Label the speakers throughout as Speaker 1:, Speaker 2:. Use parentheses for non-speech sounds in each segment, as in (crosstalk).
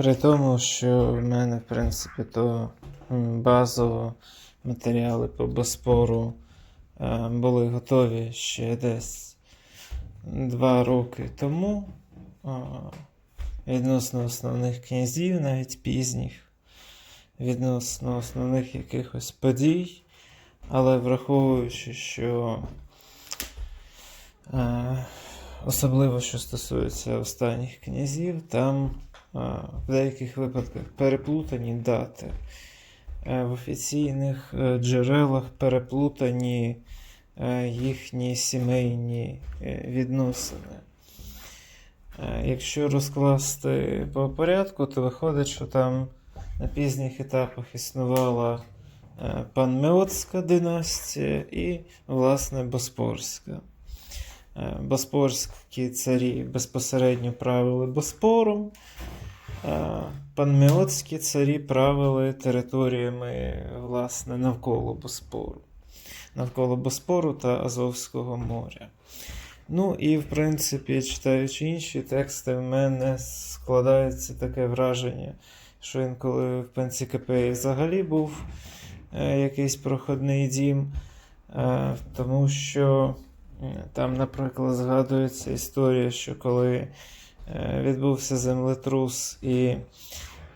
Speaker 1: При тому, що в мене, в принципі, то базово матеріали по Боспору е, були готові ще десь два роки тому. Відносно основних князів, навіть пізніх, відносно основних якихось подій. Але враховуючи, що е, особливо що стосується останніх князів, там в деяких випадках переплутані дати. Е, в офіційних е, джерелах переплутані е, їхні сімейні відносини. Якщо розкласти по порядку, то виходить, що там на пізніх етапах існувала Панмеотська династія і, власне, Боспорська. Боспорські царі безпосередньо правили Боспором, панмеотські царі правили територіями власне, навколо Боспору, навколо Боспору та Азовського моря. Ну і, в принципі, читаючи інші тексти, в мене складається таке враження, що інколи в Пенсікопеї взагалі був е, якийсь проходний дім, е, тому що там, наприклад, згадується історія, що коли відбувся землетрус і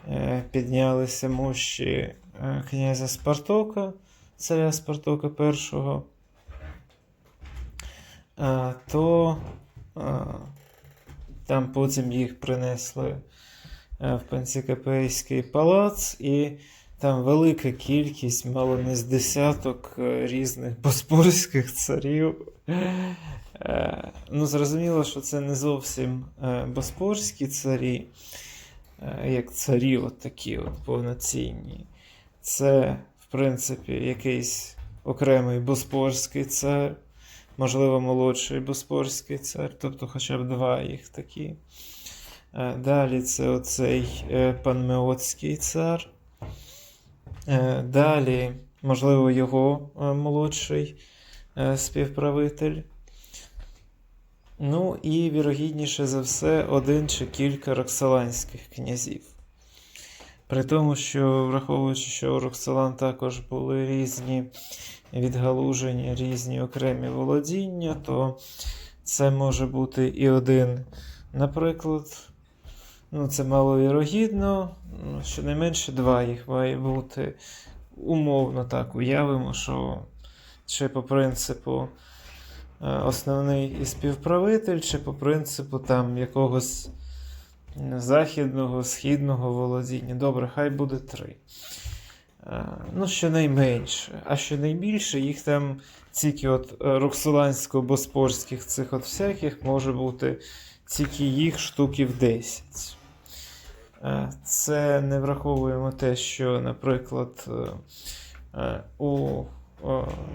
Speaker 1: е, піднялися мощі е, князя Спартока, царя Спартока І, а, то там потім їх принесли е, в Пенсікопейський палац, і там велика кількість, мало не з десяток е, різних боспорських царів. Е, Ну, зрозуміло, що це не зовсім е, боспорські царі, е, як царі, от такі от повноцінні. Це, в принципі, якийсь окремий боспорський цар, можливо, молодший боспорський цар, тобто хоча б два їх такі. Далі це оцей панмеотський цар. Далі, можливо, його молодший співправитель. Ну і вірогідніше за все, один чи кілька роксоланських князів. При тому, що, враховуючи, що у Роксолан також були різні відгалуження, різні окремі володіння, то це може бути і один, наприклад, ну, це маловірогідно, ну, щонайменше два їх має бути. Умовно так уявимо, що чи по принципу основний і співправитель, чи по принципу там якогось західного, східного володіння. Добре, хай буде три. Е, Ну, щонайменше. А щонайбільше їх там тільки от е, роксолансько-боспорських цих от всяких може бути тільки їх штуків 10. Е, Це не враховуємо те, що, наприклад, е, е, у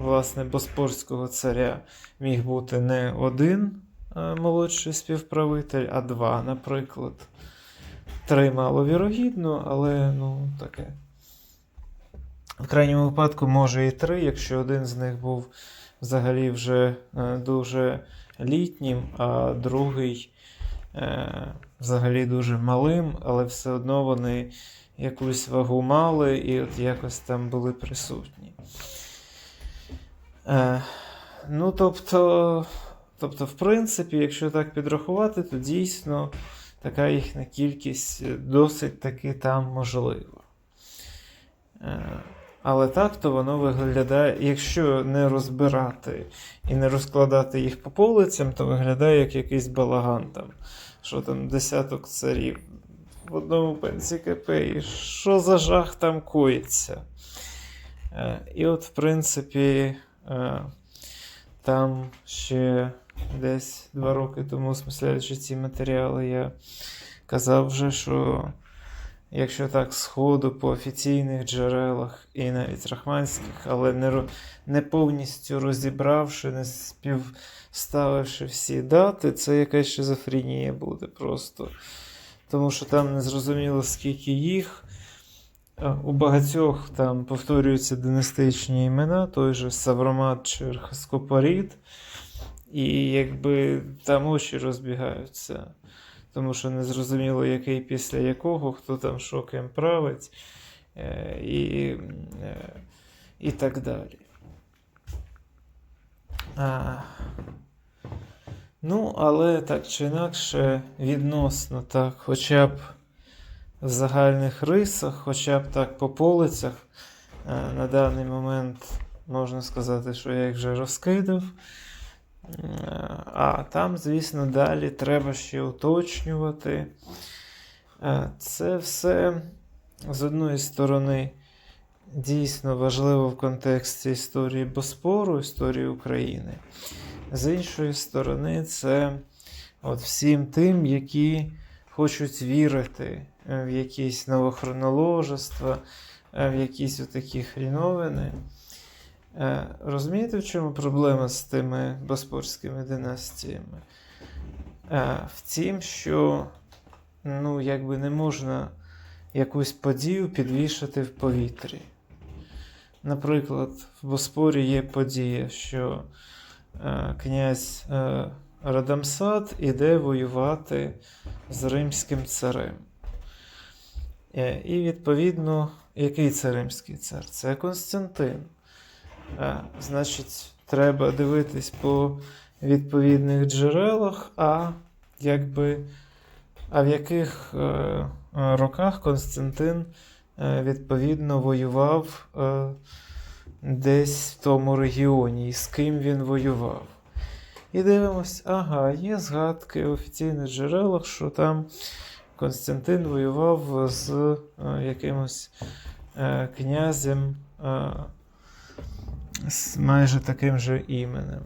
Speaker 1: власне боспорського царя міг бути не один е, молодший співправитель, а два, наприклад. Три маловірогідно, але ну таке. В крайньому випадку, може і три, якщо один з них був взагалі вже е, дуже літнім, а другий е, взагалі дуже малим, але все одно вони якусь вагу мали і от якось там були присутні. Е, ну, тобто, тобто, в принципі, якщо так підрахувати, то дійсно така їхня кількість досить таки там можлива. Е, але так то воно виглядає, якщо не розбирати і не розкладати їх по полицям, то виглядає як якийсь балаган там. Що там десяток царів в одному пенсікопеї. Що за жах там коїться? Е, І от, в принципі, там ще десь два роки тому, осмисляючи ці матеріали, я казав вже, що якщо так сходу по офіційних джерелах і навіть рахманських, але не, не повністю розібравши, не співставивши всі дати, це якась шизофренія буде просто. Тому що там не зрозуміло, скільки їх. У багатьох там повторюються династичні імена, той же Савромат чи Архаскопарід, і якби там очі розбігаються. тому що не зрозуміло, який після якого, хто там що ким править, е, і, е, і так далі. А, ну, але так чи інакше, відносно так, хоча б в загальних рисах, хоча б так по полицях, е, на даний момент можна сказати, що я їх вже розкидав. Е, А там, звісно, далі треба ще уточнювати. Е, Це все з одної сторони дійсно важливо в контексті історії Боспору, історії України. З іншої сторони, це от всім тим, які хочуть вірити в якісь новохроноложества, е, в якісь отакі хріновини. Е, Розумієте, в чому проблема з тими боспорськими династіями? Е, В тім, що ну, якби не можна якусь подію підвішати в повітрі. Наприклад, в Боспорі є подія, що е, князь е, Радамсад іде воювати з римським царем. Е, І, відповідно, який це римський цар? Це Константин. Е, Значить, треба дивитись по відповідних джерелах, а якби, а в яких е, роках Константин відповідно воював десь в тому регіоні, і з ким він воював. І дивимось, ага, є згадки в офіційних джерелах, що там Константин воював з е, якимось е, князем. Е, з майже таким же іменем.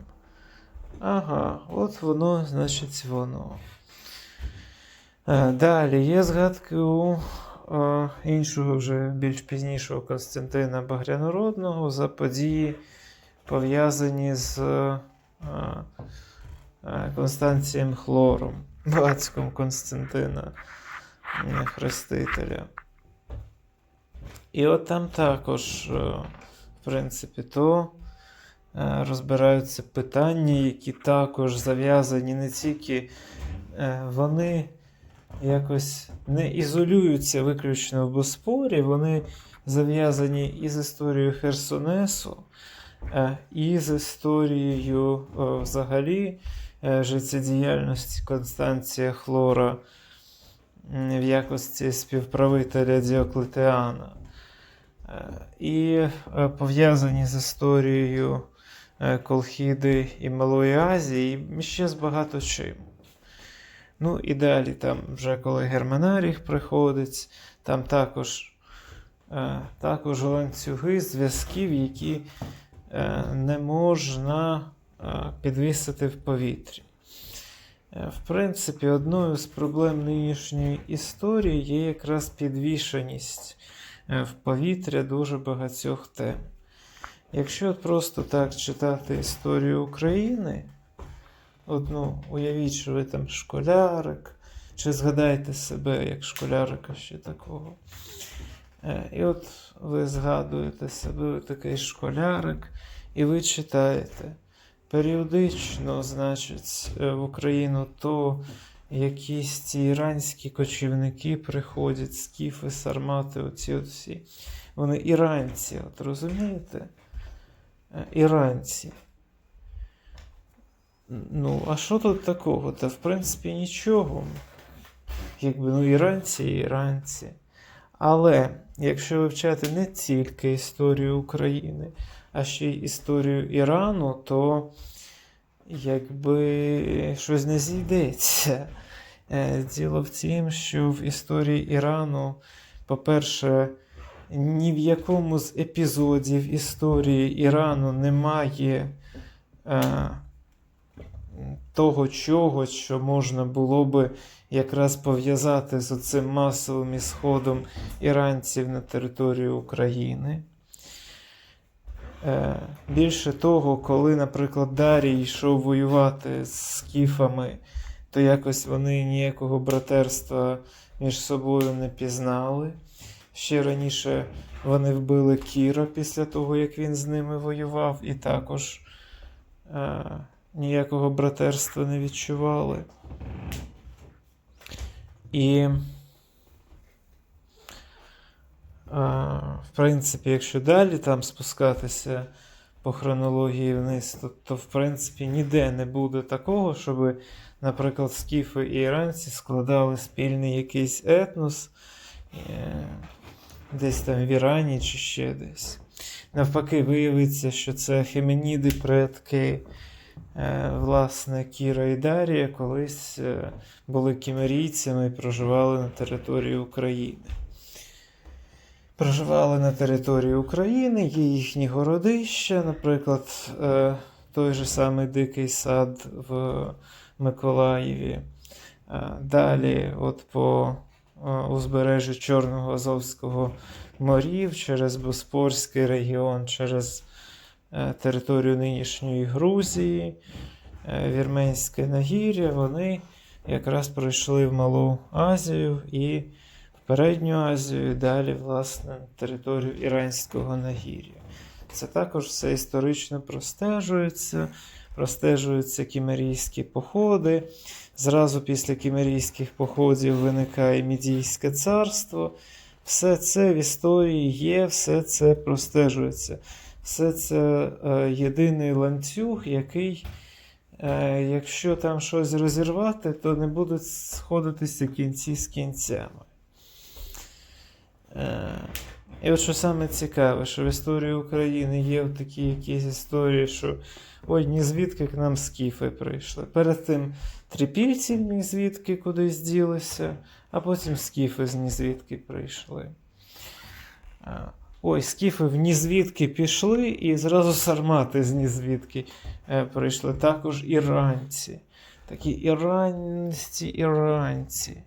Speaker 1: Ага, от воно, значить, воно. Далі є згадки у іншого вже більш пізнішого Константина Багрянородного за події, пов'язані з Констанцієм Хлором, батьком Константина е, Хрестителя. І от там також. е, в принципі, то е, розбираються питання, які також зав'язані не тільки е, вони якось не ізолюються виключно в Боспорі, вони зав'язані і з історією Херсонесу, і з історією взагалі життєдіяльності Констанція Хлора в якості співправителя Діоклетіана. Е, І е, пов'язані з історією е, Колхіди і Малої Азії, і ще з багато чим. Ну і далі, там, вже коли Германаріх приходить, там також, також ланцюги зв'язків, які не можна підвісити в повітрі. Е, В принципі, одною з проблем нинішньої історії є якраз підвішеність е, в повітря дуже багатьох тем. Якщо просто так читати історію України, одну, уявіть, що ви там школярик, чи згадайте себе як школярика ще такого. Е, І от ви згадуєте себе ви такий школярик, і ви читаєте. Періодично, значить, е, в Україну то якісь ці іранські кочівники приходять, скіфи, сармати, оці от всі. Вони іранці, от розумієте? Е, Іранці. Ну, а що тут такого? Та в принципі нічого. Якби ну іранці іранці. Але якщо вивчати не тільки історію України, а ще й історію Ірану, то якби щось не зійдеться. Е, Діло в тім, що в історії Ірану, по-перше, ні в якому з епізодів історії Ірану немає е, того чогось, що можна було би якраз пов'язати з оцим масовим ісходом іранців на територію України. Е, Більше того, коли, наприклад, Дарій йшов воювати з скіфами, то якось вони ніякого братерства між собою не пізнали. Ще раніше вони вбили Кіра після того, як він з ними воював, і також е, ніякого братерства не відчували. І, в принципі, якщо далі там спускатися по хронології вниз, то, то в принципі ніде не буде такого, щоб, наприклад, скіфи і іранці складали спільний якийсь етнос е, десь там в Ірані чи ще десь. Навпаки, виявиться, що це хеменіди предки. Е, Власне, Кіра і Дарія колись е, були кімерійцями і проживали на території України. Проживали на території України, є їхні городища, наприклад, е, той же самий Дикий сад в Миколаєві. Е, Далі, от по е, узбережжю Чорного Азовського морів, через Боспорський регіон, через територію нинішньої Грузії, Вірменське нагір'я, вони якраз пройшли в Малу Азію і Передню Азію, і далі, власне, територію Іранського нагір'я. Це також все історично простежується, простежуються кімерійські походи. Зразу після кімерійських походів виникає Мідійське царство. Все це в історії є, все це простежується. Все це е, єдиний ланцюг, який, е, якщо там щось розірвати, то не будуть сходитися кінці з кінцями. Е, і от що саме цікаве, що в історії України є такі якісь історії, що ой, ні звідки к нам скіфи прийшли. Перед тим трипільці ні звідки кудись ділися, а потім скіфи з ні звідки прийшли. Ой, скіфи в нізвідки пішли, і зразу сармати з нізвідки е, прийшли. Також іранці. Такі іранці, іранці.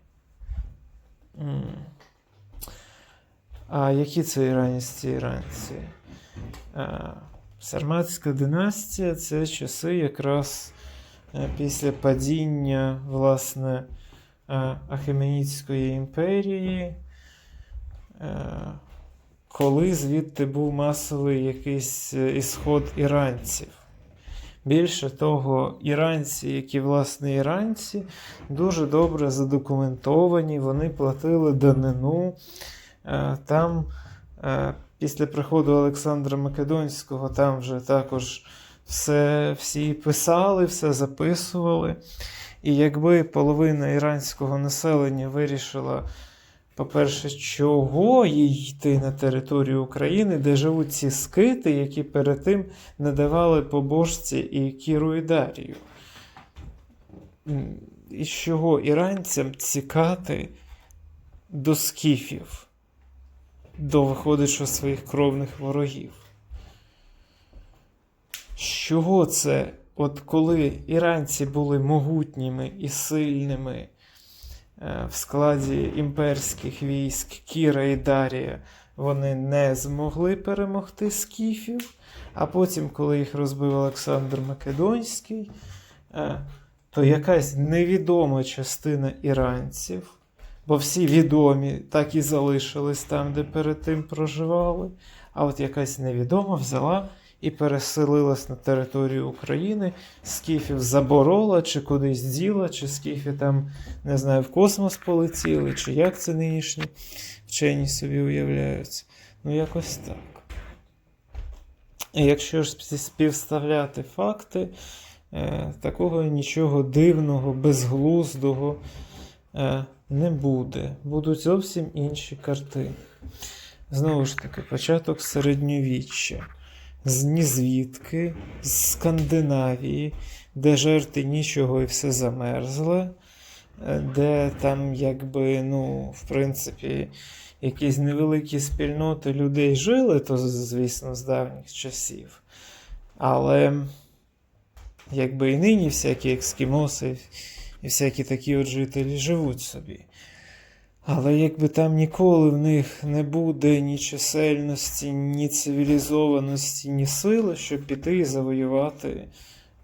Speaker 1: А які це іранці іранці? Сарматська династія це часи якраз е, після падіння власне е, Ахеменідської імперії, е, коли звідти був масовий якийсь ісход іранців. Більше того, іранці, які власне іранці, дуже добре задокументовані, вони платили данину. Е, Там е, після приходу Олександра Македонського там вже також все, всі писали, все записували. І якби половина іранського населення вирішила, по-перше, чого їй йти на територію України, де живуть ці скити, які перед тим надавали побожці і Кіру і Дарію. І з чого іранцям цікати до скіфів? До виходить, що своїх кровних ворогів. З чого це, от коли іранці були могутніми і сильними е, в складі імперських військ Кіра і Дарія, вони не змогли перемогти скіфів, а потім, коли їх розбив Олександр Македонський, е, то якась невідома частина іранців бо всі відомі так і залишились там, де перед тим проживали. А от якась невідома взяла і переселилась на територію України, скіфів заборола, чи кудись діла, чи скіфи там, не знаю, в космос полетіли, чи як це нинішні вчені собі уявляються. Ну, якось так. І якщо ж співставляти факти, е, такого нічого дивного, безглуздого е, не буде. Будуть зовсім інші картини. Знову ж таки, початок середньовіччя. З нізвідки, з Скандинавії, де жерти нічого і все замерзле, е, де там, якби, ну, в принципі, якісь невеликі спільноти людей жили, то, звісно, з давніх часів. Але, якби і нині всякі ескімоси і всякі такі от жителі живуть собі. Але якби там ніколи в них не буде ні чисельності, ні цивілізованості, ні сили, щоб піти і завоювати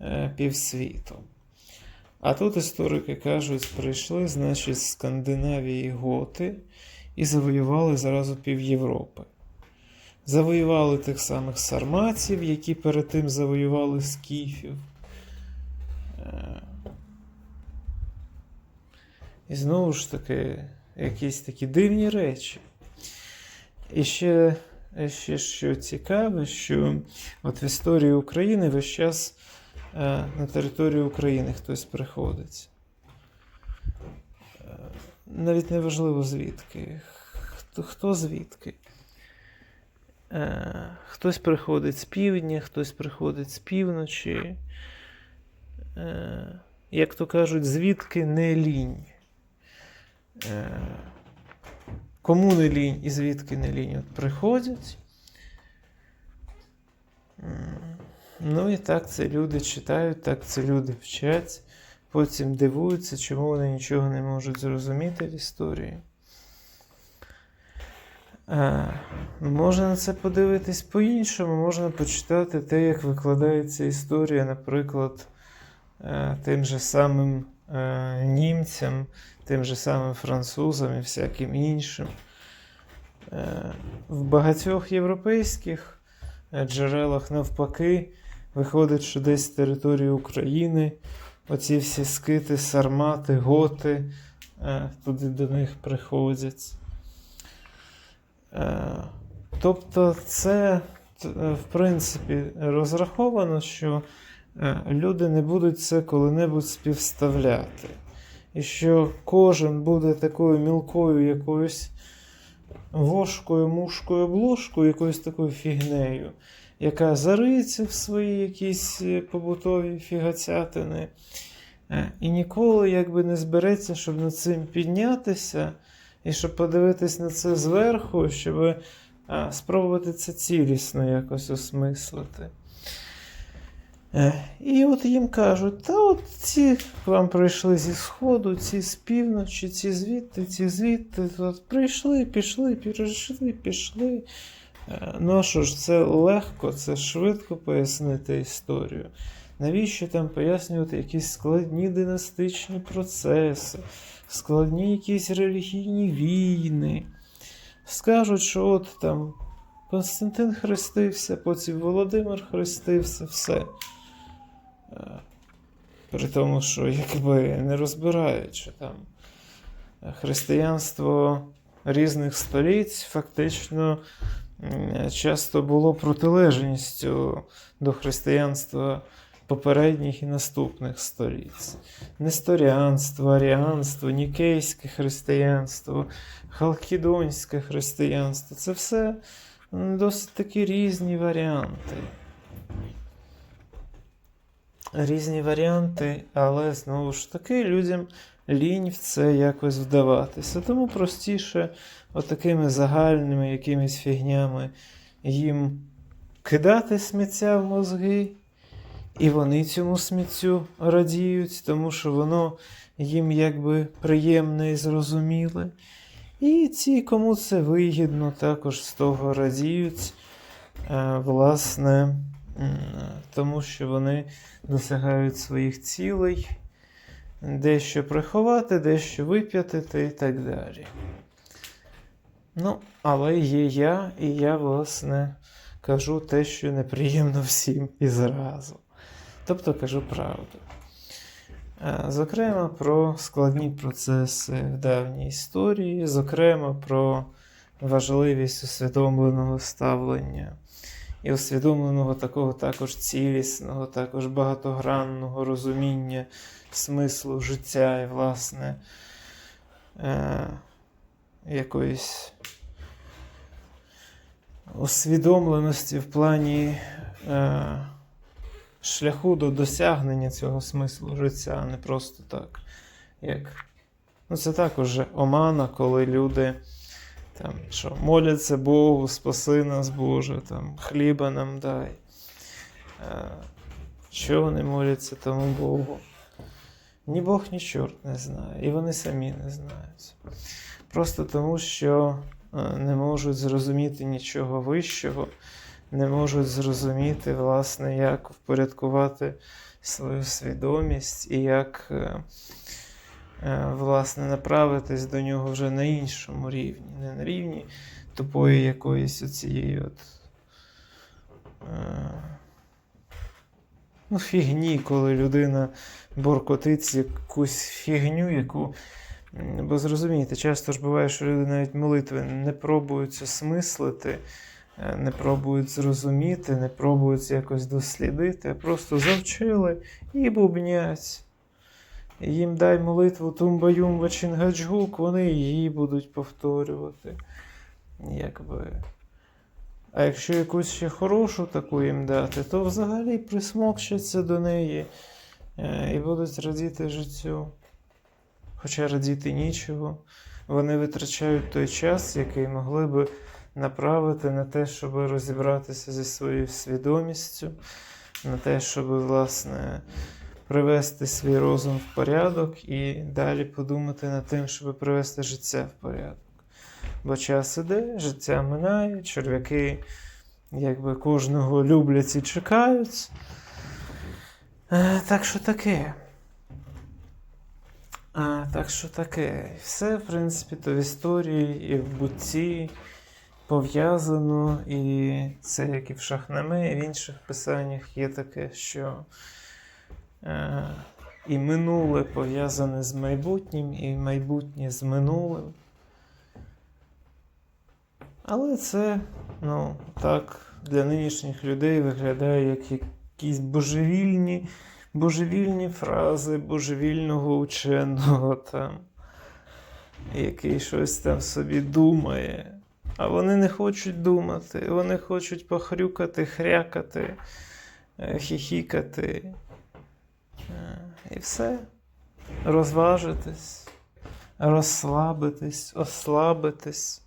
Speaker 1: е, півсвіту. А тут історики кажуть, прийшли, значить, з Скандинавії готи і завоювали зразу пів Європи. Завоювали тих самих сарматів, які перед тим завоювали скіфів. Е, І знову ж таки, якісь такі дивні речі. І ще, ще що цікаве, що от в історії України весь час е, на територію України хтось приходить. Е, навіть не важливо звідки. Хто, хто звідки? Е, хтось приходить з півдня, хтось приходить з півночі. Як то кажуть, звідки не лінь. Е, кому не лінь і звідки не лінь от приходять. Ну і так це люди читають, так це люди вчать, потім дивуються, чому вони нічого не можуть зрозуміти в історії. Е, Можна на це подивитись по-іншому, можна почитати те, як викладається історія, наприклад, е, тим же самим німцям, тим же самим французам і всяким іншим. Е, В багатьох європейських е, джерелах навпаки виходить, що десь з території України оці всі скити, сармати, готи е, туди до них приходять. Е, Тобто, це, е, в принципі, розраховано, що е, люди не будуть це коли-небудь співставляти. І що кожен буде такою мілкою якоюсь вошкою, мушкою, обложкою, якоюсь такою фігнею, яка зариється в свої якісь е, побутові фігацятини, е, і ніколи якби не збереться, щоб над цим піднятися, і щоб подивитись на це зверху, щоб е, спробувати це цілісно якось осмислити. Е, І от їм кажуть, та от ці вам прийшли зі сходу, ці з півночі, ці звідти, ці звідти. От прийшли, пішли, перейшли, пішли. Е, Ну а що ж, це легко, це швидко пояснити історію. Навіщо там пояснювати якісь складні династичні процеси, складні якісь релігійні війни? Скажуть, що от там Константин хрестився, потім Володимир хрестився, все. При тому, що якби не розбирають, що там е, християнство різних століть фактично часто було протилежністю до християнства попередніх і наступних століть. Несторіанство, аріанство, нікейське християнство, халкідонське християнство це все досить такі різні варіанти. Різні варіанти, але знову ж таки людям лінь в це якось вдаватися. Тому простіше отакими загальними якимись фігнями їм кидати сміття в мозги, і вони цьому сміттю радіють, тому що воно їм якби приємне і зрозуміле. І ті, кому це вигідно, також з того радіють, е, власне, тому що вони досягають своїх цілей, дещо приховати, дещо вип'ятити і так далі. Ну, але є я, і я, власне, кажу те, що неприємно всім і зразу. Тобто кажу правду. Е, Зокрема, про складні процеси в давній історії, зокрема, про важливість усвідомленого ставлення і усвідомленого такого також цілісного, також багатогранного розуміння смислу життя і, власне, е, якоїсь усвідомленості в плані е, шляху до досягнення цього смислу життя, а не просто так. Як... Ну, це також омана, коли люди там, що, моляться Богу, спаси нас, Боже, там, хліба нам дай. Е, що вони моляться тому Богу? Ні Бог, ні чорт не знає, і вони самі не знають. Просто тому, що е, не можуть зрозуміти нічого вищого, не можуть зрозуміти, власне, як впорядкувати свою свідомість і як е, е, власне, направитись до нього вже на іншому рівні, не на рівні тупої якоїсь оцієї от. Е, ну, фігні, коли людина боркотить якусь фігню, яку Бо зрозумійте, часто ж буває, що люди навіть молитви не пробують осмислити, е, не пробують зрозуміти, не пробують якось дослідити, а просто завчили і бубнять. Їм дай молитву тумба-юмба чингаджгук, вони її будуть повторювати. Якби. А якщо якусь ще хорошу таку їм дати, то взагалі присмокчаться до неї е, і будуть радіти життю. Хоча радіти нічого, вони витрачають той час, який могли би направити на те, щоб розібратися зі своєю свідомістю, на те, щоб, власне, привести свій розум в порядок і далі подумати над тим, щоб привести життя в порядок. Бо час іде, життя минає, черв'яки якби кожного люблять і чекають. Е, Так що таке. А, так що таке. Все, в принципі, то в історії і в бутті пов'язано, і це як і в Шахнаме, і в інших писаннях є таке, що е, і минуле пов'язане з майбутнім, і майбутнє з минулим. Але це, ну, так, для нинішніх людей виглядає як якісь божевільні, божевільні фрази божевільного ученого там, який щось там собі думає. А вони не хочуть думати, вони хочуть похрюкати, хрякати, е, хіхікати. Е, І все. Розважитись, розслабитись, ослабитись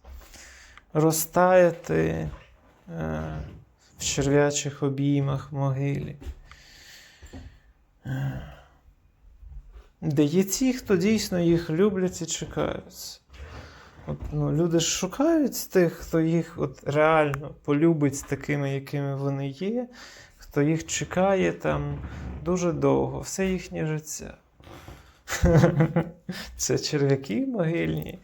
Speaker 1: розтаяти е, в черв'ячих обіймах могилі. Е, Де є ті, хто дійсно їх люблять і чекають. От, ну, люди ж шукають тих, хто їх от реально полюбить такими, якими вони є, хто їх чекає там дуже довго, все їхнє життя. (laughs) Це черв'яки могильні.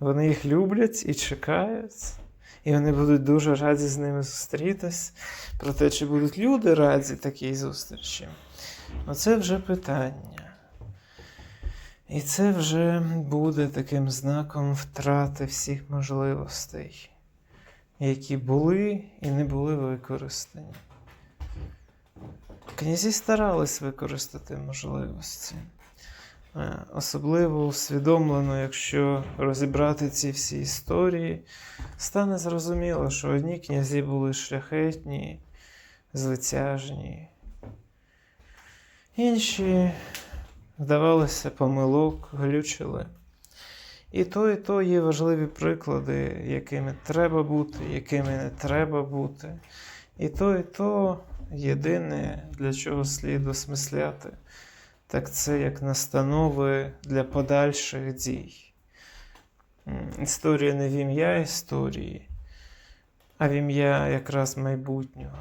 Speaker 1: Вони їх люблять і чекають, і вони будуть дуже раді з ними зустрітись. Проте, чи будуть люди раді такій зустрічі? Оце вже питання. І це вже буде таким знаком втрати всіх можливостей, які були і не були використані. Князі старались використати можливості. Е, Особливо усвідомлено, якщо розібрати ці всі історії, стане зрозуміло, що одні князі були шляхетні, звитяжні, інші вдавалися помилок, глючили. І то, і то є важливі приклади, якими треба бути, якими не треба бути. І то, і то єдине, для чого слід осмисляти так це як настанови для подальших дій. Історія не в ім'я історії, а в ім'я якраз майбутнього.